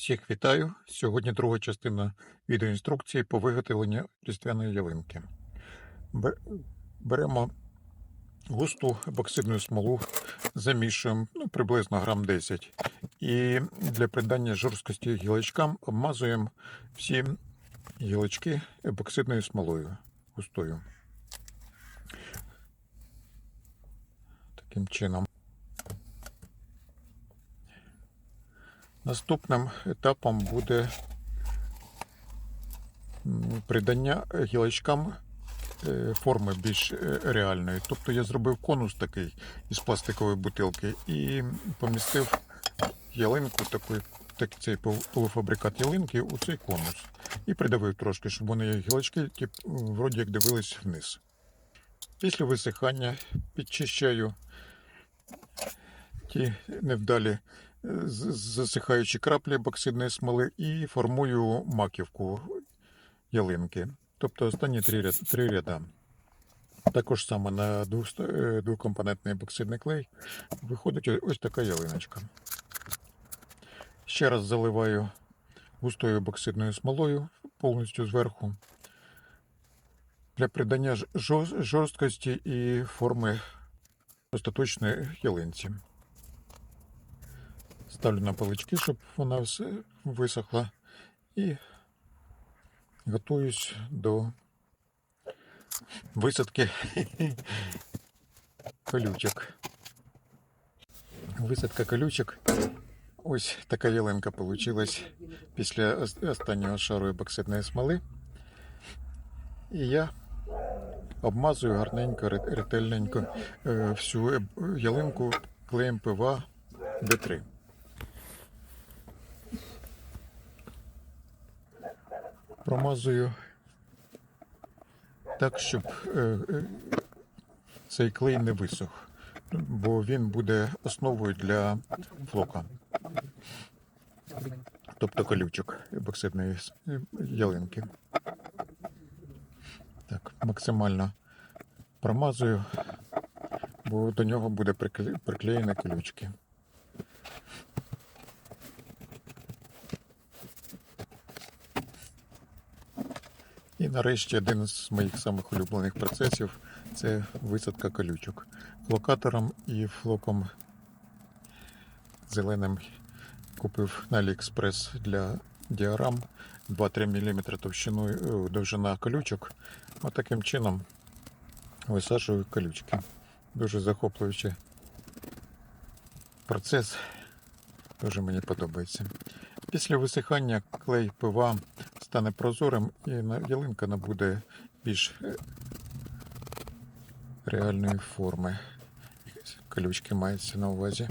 Всіх вітаю! Сьогодні друга частина відеоінструкції по виготовленню різдвяної ялинки. Беремо густу епоксидну смолу, замішуємо ну, приблизно грам 10. І для придання жорсткості гілочкам обмазуємо всі гілочки епоксидною смолою густою. Таким чином. Наступним етапом буде придання гілочкам е, форми більш е, реальної. Тобто я зробив конус такий із пластикової бутилки і помістив ялинку, таку, так, цей полуфабрикат ялинки у цей конус. І придавив трошки, щоб вони гілочки тип, вроді як дивились вниз. Після висихання підчищаю ті невдалі засихаючі краплі боксидної смоли і формую маківку ялинки. Тобто останні три, три ряда. Також саме на е, двокомпонентний боксидний клей виходить ось така ялиночка. Ще раз заливаю густою боксидною смолою повністю зверху для придання жорсткості і форми остаточної ялинці. Ставлю на палички, щоб вона все висохла. І готуюсь до висадки колючок. Висадка колючок. Ось така ялинка получилась після останнього шару епоксидної смоли. І я обмазую гарненько, ретельненько е, всю ялинку клеєм ПВА Д3. Промазую так, щоб е, е, цей клей не висох, бо він буде основою для флока. Тобто колючок епоксидної е, ялинки. Так, максимально промазую, бо до нього буде прикле- приклеєні колючки. І нарешті один з моїх самих улюблених процесів це висадка колючок. Флокатором і флоком зеленим купив на AliExpress для діарам 2-3 мм товщиною довжина колючок. От таким чином висаджую колючки. Дуже захоплюючий процес. Дуже мені подобається. Після висихання клей пива стане прозорим і ялинка набуде більш е, реальної форми. Колючки мається на увазі.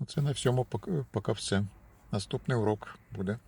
Оце на всьому поки все. Наступний урок буде.